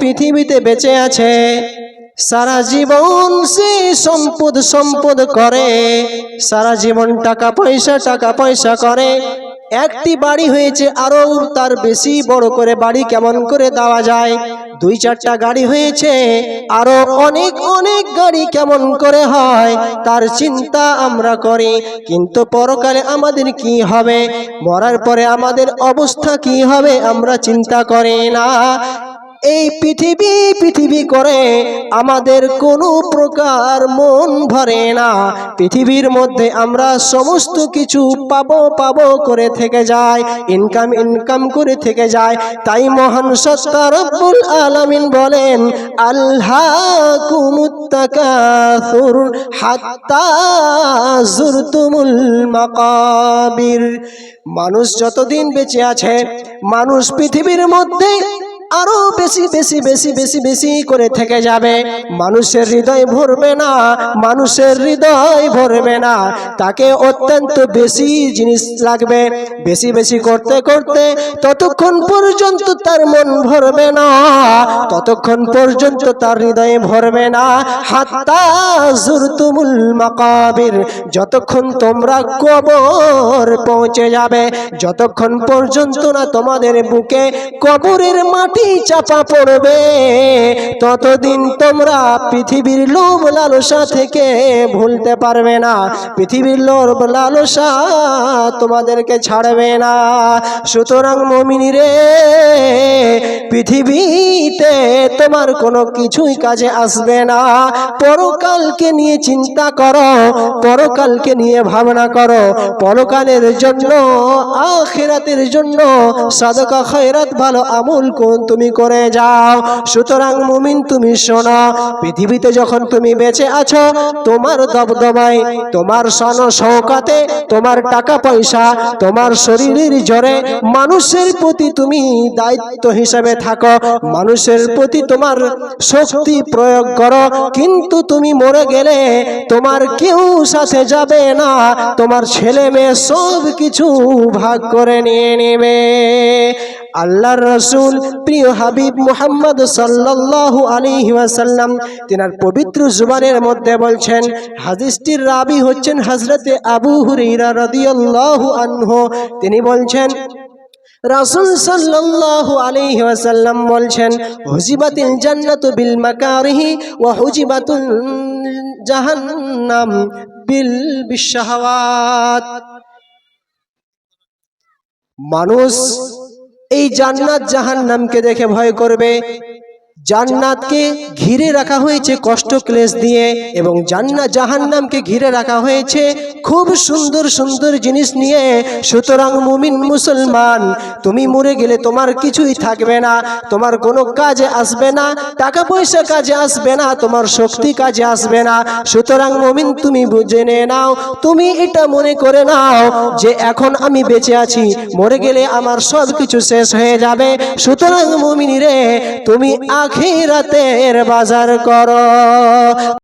পৃথিবীতে বেঁচে আছে, সারা জীবন সে সম্পদ সম্পদ করে, সারা জীবন টাকা পয়সা টাকা পয়সা করে। একটি বাড়ি হয়েছে আরও, তার বেশি বড় করে বাড়ি কেমন করে দেওয়া যায়? দুই চারটা গাড়ি হয়েছে, আরও অনেক অনেক গাড়ি কেমন করে হয়, তার চিন্তা আমরা করি। কিন্তু পরকালে আমাদের কি হবে? মরার পরে আমাদের অবস্থা কি হবে, আমরা চিন্তা করি না। এই পৃথিবী পৃথিবী করে আমাদের কোনো প্রকার মন ভরে না। পৃথিবীর মধ্যে আমরা সমস্ত কিছু পাবো পাবো করে থেকে যায় ইনকাম ইনকাম করে থেকে যায়। তাই মহান সত্তা রব্বুল আলামিন বলেন আল্লাহ কুমুত্তাকাসুর হাত্তা জুরতুমুল মাকাবির। মানুষ যতদিন বেঁচে আছে, মানুষ পৃথিবীর মধ্যে আরও বেশি বেশি বেশি বেশি বেশি করে থেকে যাবে। মানুষের হৃদয় ভরবে না, মানুষের হৃদয় ভরবে না। তাকে অত্যন্ত বেশি জিনিস লাগবে। বেশি বেশি করতে করতে ততক্ষণ পর্যন্ত তার মন ভরবে না। ততক্ষণ পর্যন্ত তার হৃদয়ে ভরবে না। হাত্তা জুরতুমুল মাকাবির, যতক্ষণ তোমরা কবর পৌঁছে যাবে, যতক্ষণ পর্যন্ত না তোমাদের বুকে কবরের মাটি চাপা পড়বে। ততদিন তোমরা পৃথিবীর লোভ লালসা থেকে ভুলতে পারবে না। পৃথিবীর লোভ লালসা তোমাদেরকে ছাড়বে না। সুতরাং মমিনী রে পৃথিবীতে তোমার কোনো কিছুই কাজে আসবে না। পরকালকে নিয়ে চিন্তা করো, পরকালকে নিয়ে ভাবনা করো। পরকালের জন্য, আখিরাতের জন্য সাদকা খয়রাত ভালো আমল কোন তুমি করে যাও। সুতরাং মুমিন তুমি শোনো, পৃথিবীতে যখন তুমি বেঁচে আছো, তোমার দবদবায়, তোমার সন শৌকাতে, তোমার টাকা পয়সা, তোমার শরীরের জোরে মানুষের প্রতি তুমি দায়িত্ব হিসাবে থাকো, মানুষের প্রতি তোমার শক্তি প্রয়োগ করো, কিন্তু তুমি মরে গেলে তোমার কেউ সাথে যাবে না, তোমার ছেলে মেয়ে সব কিছু ভাগ করে নিয়ে নেবে। আল্লাহর রসুল, প্রিয় হাবিব মুহাম্মদ সাল্লাল্লাহু আলাইহি ওয়াসাল্লাম, তিনার পবিত্র জুবানের মধ্যে বলছেন, হাদিসটির রাবি হচ্ছেন হযরতে আবু হুরায়রা রাদিয়াল্লাহু আনহু। তিনি বলছেন, রাসূল সাল্লাল্লাহু আলাইহি ওয়াসাল্লাম বলছেন, হুজিবাতিল জান্নাতু বিল মাকারিহি ওয়া হুজিবাতুল জাহান্নাম বিল বিশাহাওয়াত মানুষ এই জান্নাত জাহান্নামকে দেখে ভয় করবে। জান্নাতকে ঘিরে রাখা হয়েছে কষ্ট ক্লেশ দিয়ে এবং জান্নাত জাহান্নামকে ঘিরে রাখা হয়েছে খুব সুন্দর সুন্দর জিনিস নিয়ে। সুতরাং মুমিন মুসলমান, তুমি মরে গেলে তোমার কিছুই থাকবে না, তোমার কোনো কাজে আসবে না টাকা পয়সা কাজে আসবে না, তোমার শক্তি কাজে আসবে না। সুতরাং মুমিন তুমি বুঝে নিয়ে নাও, তুমি এটা মনে করে নাও যে এখন আমি বেঁচে আছি, মরে গেলে আমার সব কিছু শেষ হয়ে যাবে। সুতরাং মুমিনী রে, তুমি আখিরাতের বাজার করো।